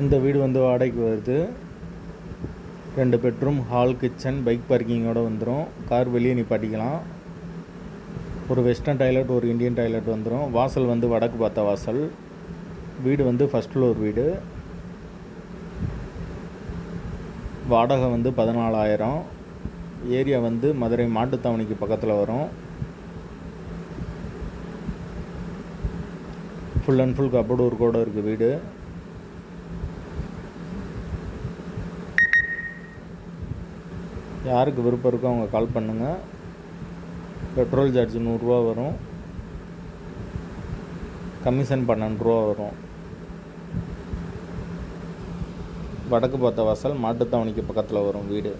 இந்த வீடு வந்து வாடகைக்கு வருது. ரெண்டு பெட்ரூம் ஹால் கிச்சன் பைக் பார்க்கிங்கோட வந்துடும் கார் வெளியே நிப்பாட்டிக்கலாம். ஒரு வெஸ்டர்ன் டாய்லெட் ஒரு இந்தியன் டாய்லெட் வந்துடும் வாசல் வந்து வடக்கு பார்த்த வாசல். வீடு வந்து ஃபஸ்ட் ஃப்ளோர் வீடு. வாடகை வந்து பதினாலாயிரம். ஏரியா வந்து மதுரை மாட்டுத்தாவணிக்கு பக்கத்தில் வரும். ஃபுல் அண்ட் ஃபுல் கப்போர்டு ஒர்க்கோடு இருக்குது வீடு. யாருக்கு விருப்பம் இருக்கோ அவங்க கால் பண்ணுங்கள் பெட்ரோல் சார்ஜ் நூறுரூவா வரும். கமிஷன் பன்னெண்டு ரூபா வரும். வடக்கு பார்த்த வாசல் மாட்டுத்தாவணிக்கு பக்கத்தில் வரும் வீடு.